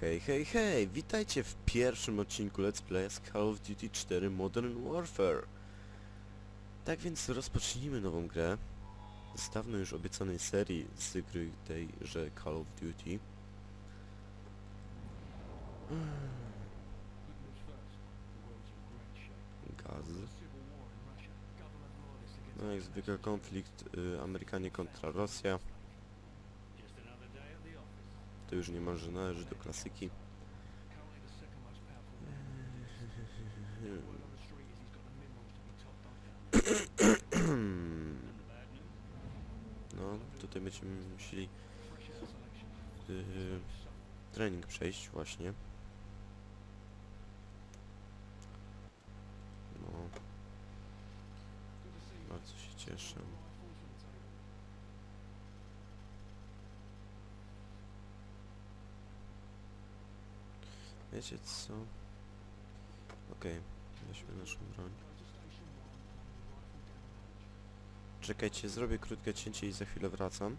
Hej, hej, hej! Witajcie w pierwszym odcinku Let's Play z Call of Duty 4 Modern Warfare. Tak więc rozpocznijmy nową grę z dawno już obiecanej serii z gry tej, że Call of Duty. Gaz. No jak zwykle konflikt y, Amerykanie kontra Rosja. To już niemalże należy do klasyki. No, tutaj będziemy musieli yy, trening przejść właśnie. No. Bardzo się cieszę. Wiecie co? Okej, weźmy naszą broń. Czekajcie, zrobię krótkie cięcie i za chwilę wracam.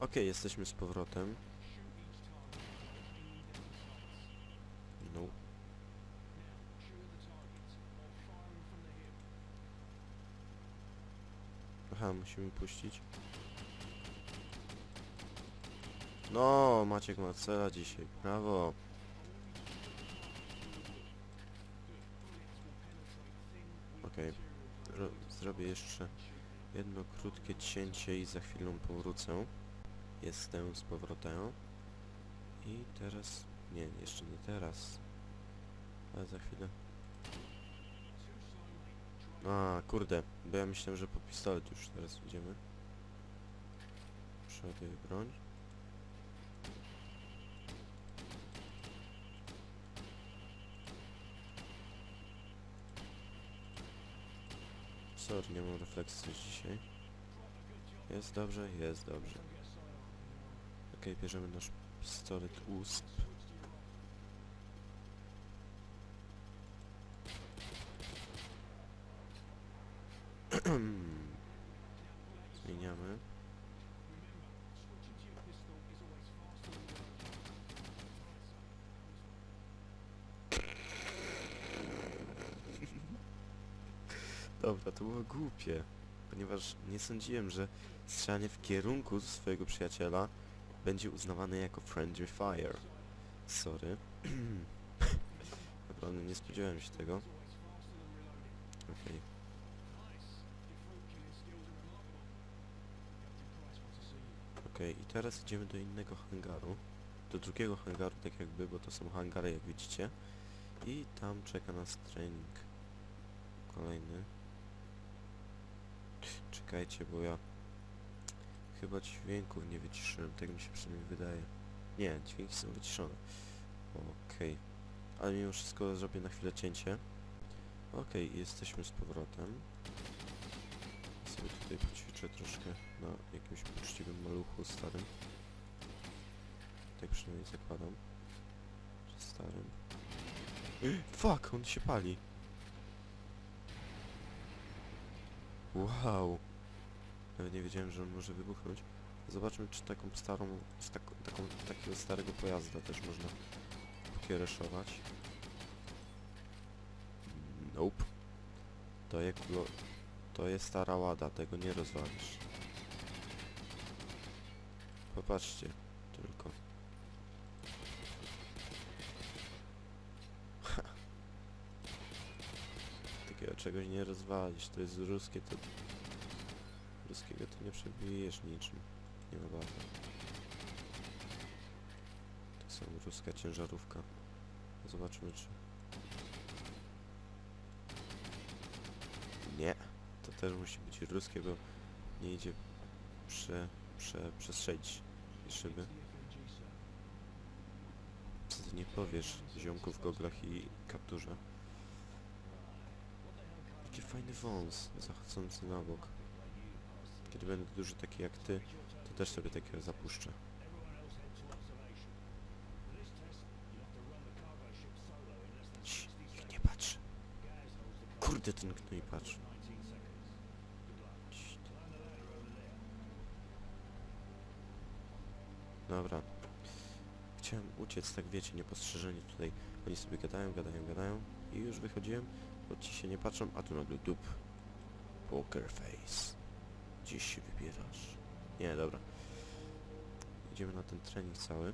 Okej, jesteśmy z powrotem. No. Aha, musimy puścić. No, Maciek ma cela dzisiaj, brawo. Okej, Ro- zrobię jeszcze jedno krótkie cięcie i za chwilę powrócę. Jestem z powrotem. I teraz... Nie, jeszcze nie teraz. Ale za chwilę. A, kurde, bo ja myślałem, że po pistolet już teraz idziemy. Przeładuję broń. Sorry, nie mam refleksji dzisiaj. Jest dobrze? Jest dobrze. Okej, bierzemy nasz pistolet USP. Dobra, to było głupie, ponieważ nie sądziłem, że strzelanie w kierunku swojego przyjaciela będzie uznawane jako friendly fire. Sorry. Naprawdę nie spodziewałem się tego. Okej. Okej, i teraz idziemy do innego hangaru. Do drugiego hangaru, tak jakby, bo to są hangary, jak widzicie. I tam czeka nas trening. Kolejny. Czekajcie, bo ja chyba dźwięków nie wyciszyłem, tak mi się przynajmniej wydaje. Nie, dźwięki są wyciszone. Okej. Ale mimo wszystko zrobię na chwilę cięcie. Okej, jesteśmy z powrotem. Sobie tutaj poćwiczę troszkę na jakimś poczciwym maluchu starym. Tak przynajmniej zakładam. Starym. Fuck, on się pali. Wow. Nawet nie wiedziałem, że on może wybuchnąć. Zobaczmy, czy taką starą, z tak, taką, takiego starego pojazda też można pokiereszować. Nope. To było... To jest stara łada, tego nie rozwalisz. Popatrzcie, tylko. Takiego czegoś nie rozwalisz, to jest ruskie, to... Ruskiego to nie przebijesz niczym. Nie ma bardzo. Tak samo ruska ciężarówka. Zobaczmy czy... Nie. To też musi być ruskie, bo nie idzie prze... prze... przestrzelić szyby. Co ty nie powiesz ziomku w goglach i kapturze. Fajny wąs zachodzący na bok. Kiedy będę duży taki jak ty, to też sobie takiego zapuszczę. Cii, nie patrz. Kurde ten gnój patrz. Dobra. Chciałem uciec, tak wiecie, niepostrzeżeni tutaj. Oni sobie gadają, gadają, gadają i już wychodziłem, bo ci się nie patrzą, a tu nagle dup. Poker face. Gdzieś się wybierasz. Nie, dobra. Idziemy na ten trening cały.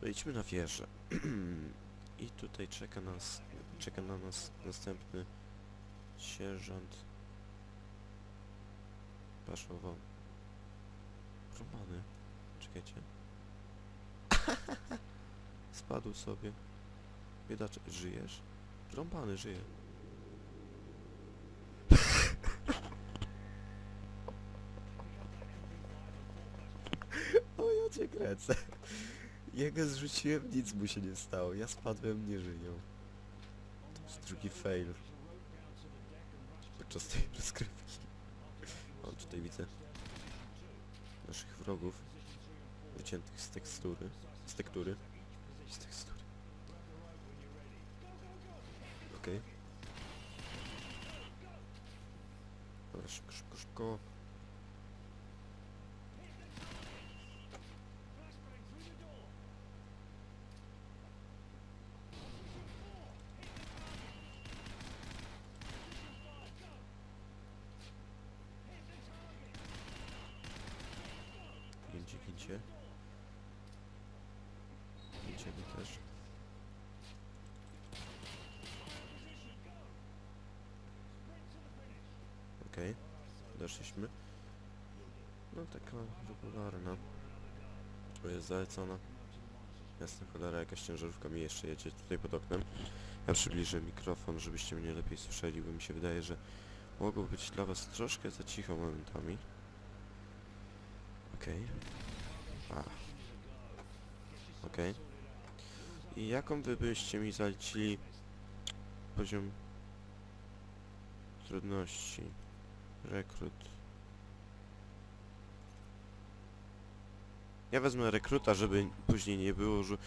Wejdźmy na wieżę. I tutaj czeka nas, czeka na nas następny sierżant. Paszowo. Romany. Czekajcie. Spadł sobie. Biedacze, żyjesz? Rąbany żyje. o ja cię kręcę. Jego zrzuciłem, nic mu się nie stało. Ja spadłem, nie żyją. To jest drugi fail. Podczas tej rozgrywki. O, tutaj widzę naszych wrogów wyciętych z tekstury. Z tektury. Z tekstury. Okej. Dobra, szybko, szybko, szybko. Gincie, gincie. Gincie też. Okej, doszliśmy. No taka regularna. To jest zalecona. Jasna cholera, jakaś ciężarówka mi jeszcze jedzie tutaj pod oknem. Ja przybliżę mikrofon, żebyście mnie lepiej słyszeli, bo mi się wydaje, że mogło być dla was troszkę za cicho momentami. Okej. A. Okej. I jaką wy byście mi zalicili poziom trudności? Rekrut. Ja wezmę rekruta, żeby później nie było, że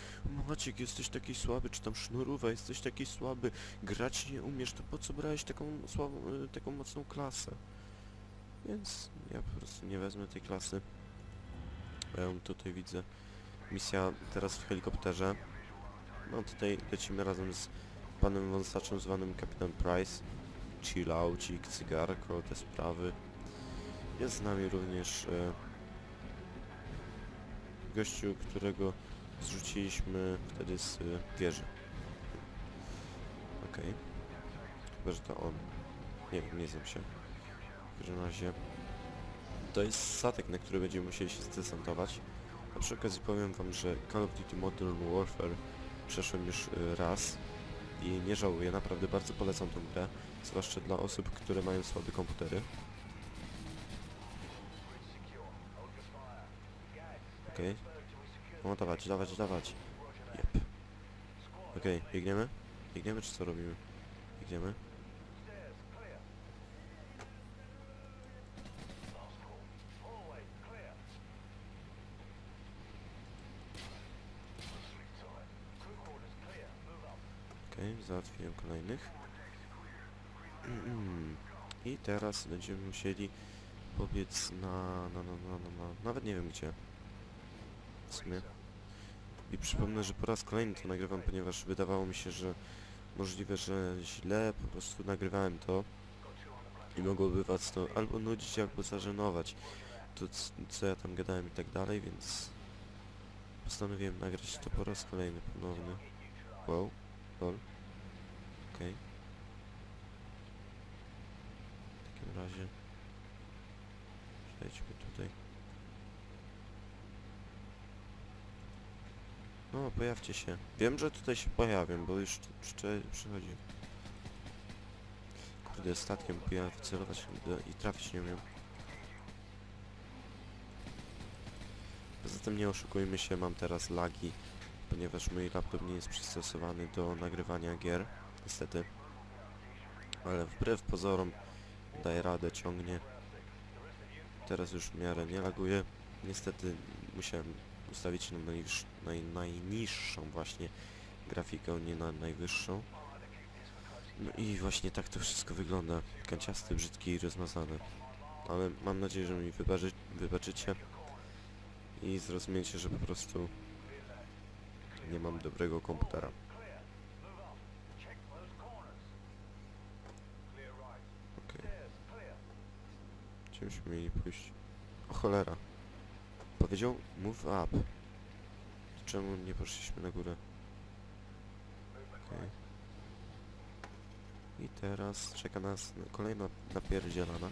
Maciek jesteś taki słaby, czy tam sznurówa jesteś taki słaby, grać nie umiesz, to po co brałeś taką słabą, y, taką mocną klasę? Więc ja po prostu nie wezmę tej klasy. Ja tutaj widzę. Misja teraz w helikopterze. No tutaj lecimy razem z panem wąsaczem zwanym Kapitan Price. Chillaucik, cygarko, te sprawy. Jest z nami również e, gościu, którego zrzuciliśmy wtedy z e, wieży. Okej. Chyba, że to on. Nie wiem, nie znam się. W każdym razie to jest statek, na który będziemy musieli się zdesantować. A przy okazji powiem wam, że Call of Duty Modern Warfare przeszłem już y, raz i nie żałuję, naprawdę bardzo polecam tą grę, zwłaszcza dla osób, które mają słabe komputery. Okej. No dawać, dawać, dawać. Okej, biegniemy? Biegniemy czy co robimy? Biegniemy? Okej, załatwiłem kolejnych. I teraz będziemy musieli pobiec na, na, na, na, na, na, nawet nie wiem gdzie. W sumie. I przypomnę, że po raz kolejny to nagrywam, ponieważ wydawało mi się, że możliwe, że źle po prostu nagrywałem to i mogłoby was to albo nudzić, albo zażenować to, co ja tam gadałem i tak dalej, więc postanowiłem nagrać to po raz kolejny ponowny. Wow, lol. Okej. W razie przejdźmy tutaj. No, pojawcie się. Wiem, że tutaj się pojawią, bo już przychodzi. Kurde, statkiem ja wycelować i trafić nie umiem. Poza tym nie oszukujmy się, mam teraz lagi, ponieważ mój laptop nie jest przystosowany do nagrywania gier, niestety. Ale wbrew pozorom daje radę, ciągnie. Teraz już w miarę nie laguje. Niestety musiałem ustawić na naj, najniższą właśnie grafikę, nie na najwyższą. No i właśnie tak to wszystko wygląda. Kanciasty, brzydki i rozmazany. ale mam nadzieję, że mi wybaczy, wybaczycie i zrozumiecie, że po prostu nie mam dobrego komputera. Okej. Gdzie mieli pójść? O cholera. Powiedział move up. Czemu nie poszliśmy na górę? Okej. I teraz czeka nas kolejna napierdzielana.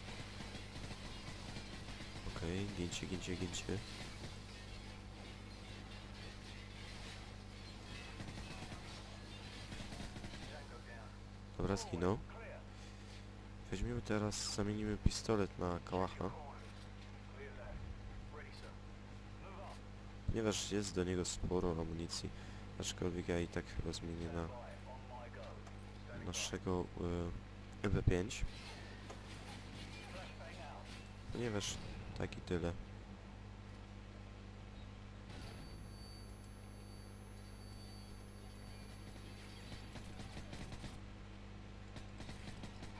Okej, gięcie, gięcie, gięcie. Dobra, zginął. Weźmiemy teraz, zamienimy pistolet na kałacha. Ponieważ jest do niego sporo amunicji, aczkolwiek ja i tak chyba zmienię na naszego e, MP5. Ponieważ tak i tyle.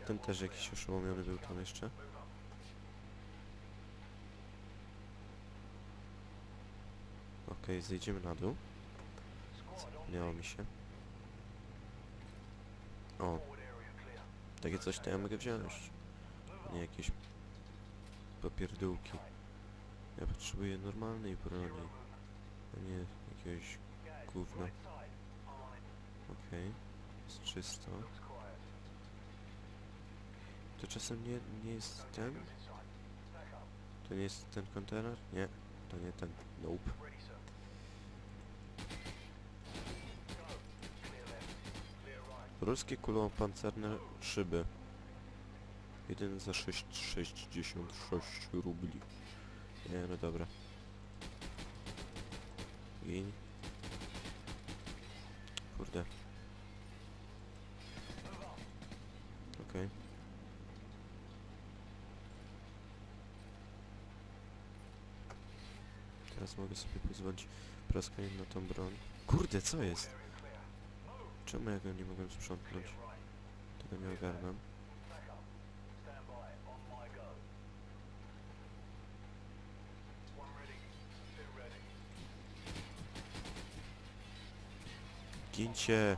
Ten też jakiś oszołomiony był tam jeszcze. Okej, zejdziemy na dół. Zapomniało mi się. O, takie coś to ja mogę wziąć. Nie jakieś popierdółki. Ja potrzebuję normalnej broni, a nie jakiegoś gówna. Okej, jest czysto. To czasem nie, nie jest ten? To nie jest ten kontener? Nie, to nie ten. Nope. Ruskie kulopancerne szyby. Jeden za 6,66 rubli. Nie, no dobra. Gin. Kurde. Okej. Teraz mogę sobie pozwolić po raz na tą broń. Kurde, co jest? Czemu ja go nie mogłem sprzątnąć? Tego nie ogarnam. Gincie!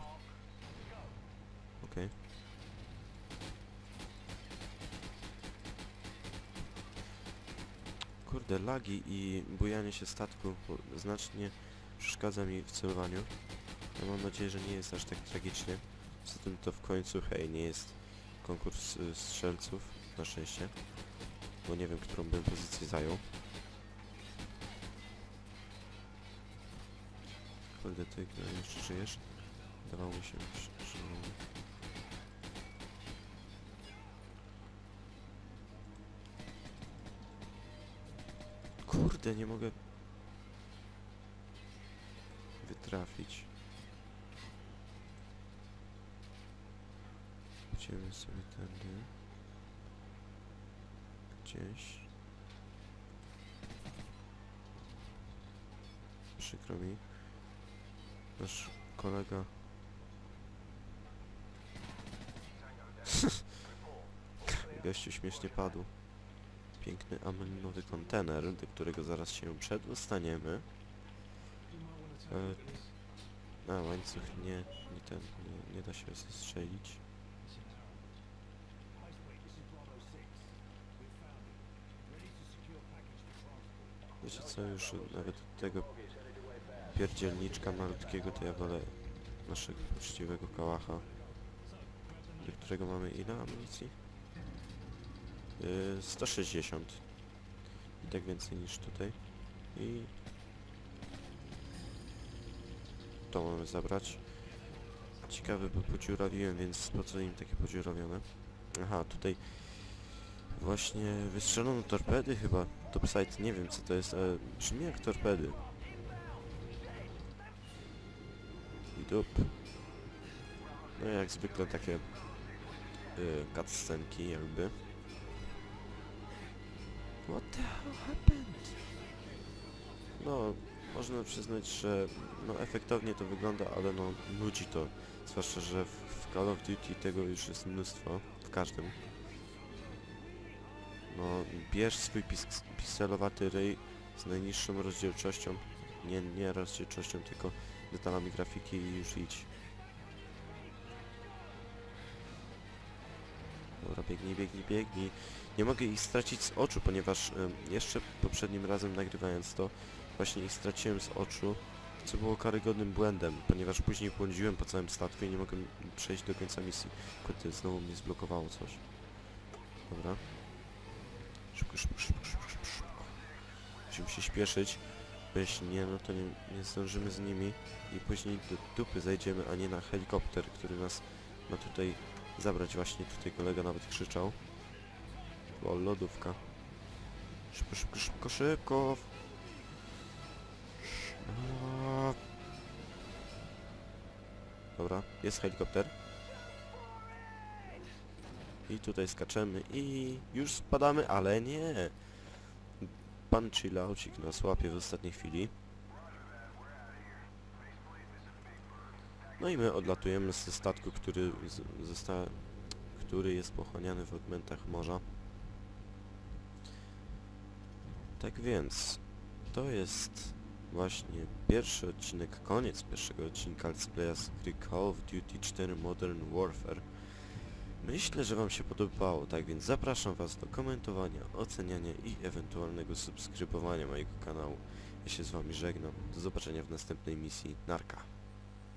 Kurde, lagi i bujanie się statku znacznie przeszkadza mi w celowaniu. Ja mam nadzieję, że nie jest aż tak tragicznie. Poza tym to w końcu, hej, nie jest konkurs y, strzelców, na szczęście. Bo nie wiem, którą bym pozycję zajął. Kurde, ty jeszcze żyjesz? Wydawało mi się, że... Kurde, nie mogę... wytrafić. Idziemy sobie tędy. Gdzieś. Przykro mi. Nasz kolega... Gościu śmiesznie padł. Piękny amelinowy kontener, do którego zaraz się przedostaniemy. E, a, łańcuch nie, nie ten, nie, nie da się zestrzelić. Wiecie co, już nawet tego pierdzielniczka malutkiego to ja wolę naszego poczciwego kałacha, do którego mamy ile amunicji? Yy, 160 i tak więcej niż tutaj. I to mamy zabrać. Ciekawe, bo podziurawiłem, więc po co im takie podziurawione? Aha, tutaj właśnie wystrzelono torpedy chyba. Topside, nie wiem co to jest, ale brzmi jak torpedy. I dup no jak zwykle takie yy, cutscenki jakby What the hell happened? No, można przyznać, że no efektownie to wygląda, ale no nudzi to. Zwłaszcza, że w, w Call of Duty tego już jest mnóstwo, w każdym. No, bierz swój pis pikselowaty ryj z najniższą rozdzielczością. Nie, nie rozdzielczością, tylko detalami grafiki i już idź. Dobra, biegnij, biegnij, biegnij. Nie mogę ich stracić z oczu, ponieważ jeszcze poprzednim razem nagrywając to, właśnie ich straciłem z oczu, co było karygodnym błędem, ponieważ później błądziłem po całym statku i nie mogłem przejść do końca misji. Kurde, znowu mnie zblokowało coś. Dobra. Szybko, szybko, szybko, szybko, szybko. Musimy się śpieszyć, bo jeśli nie, no to nie, nie zdążymy z nimi i później do dupy zajdziemy, a nie na helikopter, który nas ma tutaj zabrać właśnie. Tutaj kolega nawet krzyczał. O, lodówka. Szybko, szybko, szybko, szybko. Dobra, jest helikopter. I tutaj skaczemy i już spadamy, ale nie. Pan chillaucik nas łapie w ostatniej chwili. No i my odlatujemy ze statku, który został, który jest pochłaniany w odmętach morza. Tak więc, to jest właśnie pierwszy odcinek, koniec pierwszego odcinka Let's Playa z Call of Duty 4 Modern Warfare. Myślę, że Wam się podobało, tak więc zapraszam Was do komentowania, oceniania i ewentualnego subskrybowania mojego kanału. Ja się z Wami żegnam. Do zobaczenia w następnej misji. Narka.